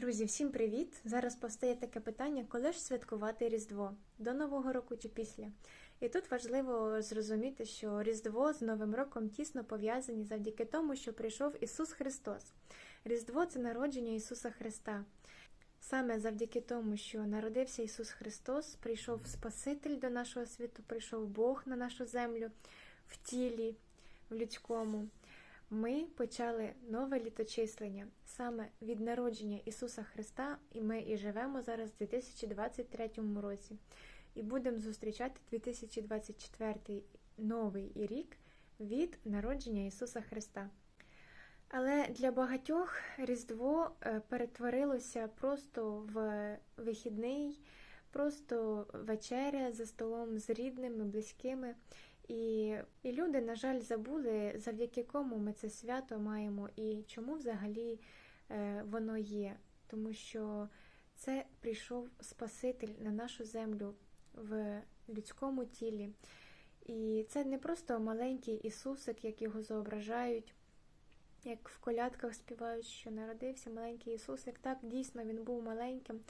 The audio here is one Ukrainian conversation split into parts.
Друзі, всім привіт! Зараз постає таке питання, коли ж святкувати Різдво? До Нового року чи після? І тут важливо зрозуміти, що Різдво з Новим роком тісно пов'язані завдяки тому, що прийшов Ісус Христос. Різдво це народження Ісуса Христа. Саме завдяки тому, що народився Ісус Христос, прийшов Спаситель до нашого світу, прийшов Бог на нашу землю в тілі, в людському. Ми почали нове літочислення саме від народження Ісуса Христа, і ми і живемо зараз в 2023 році. І будемо зустрічати 2024 новий рік від народження Ісуса Христа. Але для багатьох Різдво е, перетворилося просто в вихідний, просто вечеря за столом з рідними, близькими. І, і люди, на жаль, забули, завдяки кому ми це свято маємо і чому взагалі е, воно є. Тому що це прийшов Спаситель на нашу землю в людському тілі. І це не просто маленький Ісусик, як його зображають, як в колядках співають, що народився маленький Ісусик. Так, дійсно, він був маленьким,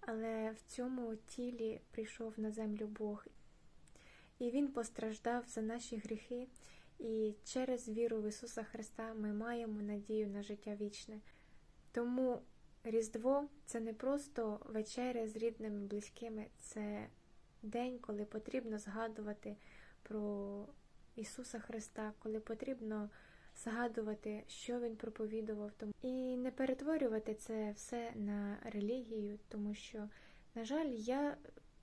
але в цьому тілі прийшов на землю Бог. І Він постраждав за наші гріхи, і через віру в Ісуса Христа ми маємо надію на життя вічне. Тому Різдво це не просто вечеря з рідними, близькими, це день, коли потрібно згадувати про Ісуса Христа, коли потрібно згадувати, що Він проповідував, і не перетворювати це все на релігію, тому що, на жаль, я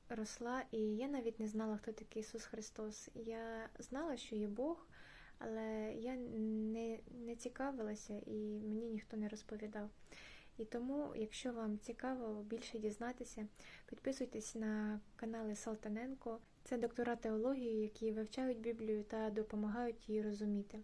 росла, і я навіть не знала, хто такий Ісус Христос. Я знала, що є Бог, але я не, не цікавилася і мені ніхто не розповідав. І тому, якщо вам цікаво більше дізнатися, підписуйтесь на канали Салтаненко. Це доктора теології, які вивчають Біблію та допомагають її розуміти.